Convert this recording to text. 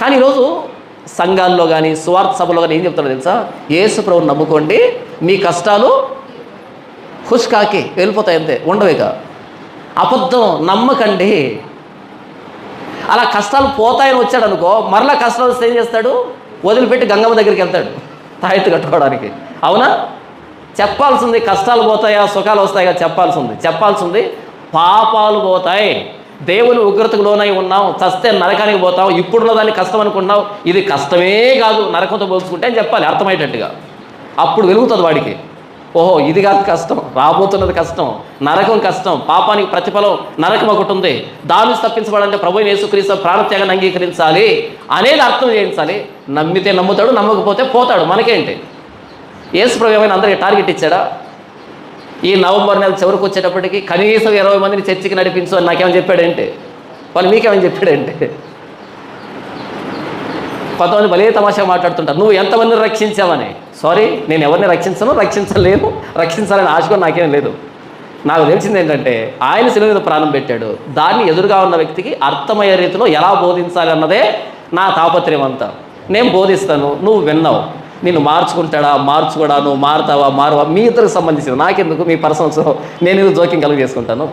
కానీ ఈరోజు సంఘాల్లో కానీ స్వార్థ సభలో కానీ ఏం చెప్తారో తెలుసా? యేసు ప్రభువుని నమ్ముకోండి మీ కష్టాలు హుష్కాకి వెళ్ళిపోతాయి అంతే ఉండవేక అబద్ధం నమ్మకండి. అలా కష్టాలు పోతాయని వచ్చాడు అనుకో మరలా కష్టాలు వస్తే ఏం చేస్తాడు? వదిలిపెట్టి గంగమ్మ దగ్గరికి వెళ్తాడు తాయెత్తు కట్టుకోవడానికి. అవునా? చెప్పాల్సింది కష్టాలు పోతాయా సుఖాలు వస్తాయా చెప్పాల్సింది. చెప్పాల్సింది పాపాలు పోతాయి. దేవుని ఉగ్రతకు లోనై ఉన్నాం చస్తే నరకానికి పోతాం ఇప్పుడున్న దాన్ని కష్టం అనుకున్నావు ఇది కష్టమే కాదు నరకంతో పోల్చుకుంటే అని చెప్పాలి అర్థమయ్యేటట్టుగా. అప్పుడు వెలుగుతుంది వాడికి. ఓహో ఇది కాదు కష్టం రాబోతున్నది కష్టం నరకం కష్టం పాపానికి ప్రతిఫలం నరకం ఒకటి ఉంది. దాని నుంచి తప్పించబడాలంటే ప్రభు యేసుక్రీస్తు ప్రాణత్యాగాన్ని అంగీకరించాలి అనేది అర్థం చేయించాలి. నమ్మితే నమ్ముతాడు నమ్మకపోతే పోతాడు మనకేంటి? యేసు ప్రభు ఏమైనా అందరికీ టార్గెట్ ఇచ్చాడా? ఈ నవంబర్ నెల చివరికి వచ్చేటప్పటికి కనీసం ఇరవై మందిని చర్చికి నడిపించు అని నాకేమని చెప్పాడంటే? వాళ్ళు మీకేమని చెప్పాడంటే? కొంతమంది భలే తమాషా మాట్లాడుతుంటారు. నువ్వు ఎంతమందిని రక్షించావని? సారీ నేను ఎవరిని రక్షించను రక్షించలేను రక్షించాలని ఆశ కూడా నాకేం లేదు. నాకు తెలిసింది ఏంటంటే ఆయన శిలువ మీద ప్రాణం పెట్టాడు. దాన్ని ఎదురుగా ఉన్న వ్యక్తికి అర్థమయ్యే రీతిలో ఎలా బోధించాలి అన్నదే నా తాపత్రయం అంతా. నేను బోధిస్తాను నువ్వు విన్నావు. నిన్ను మార్చుకుంటాడా మార్చుకోడా నువ్వు మారుతావా మారవా మీ ఇద్దరికి సంబంధించిన నాకెందుకు? మీ పర్సనల్స్ నేను జోక్యం కలుగు చేసుకుంటాను.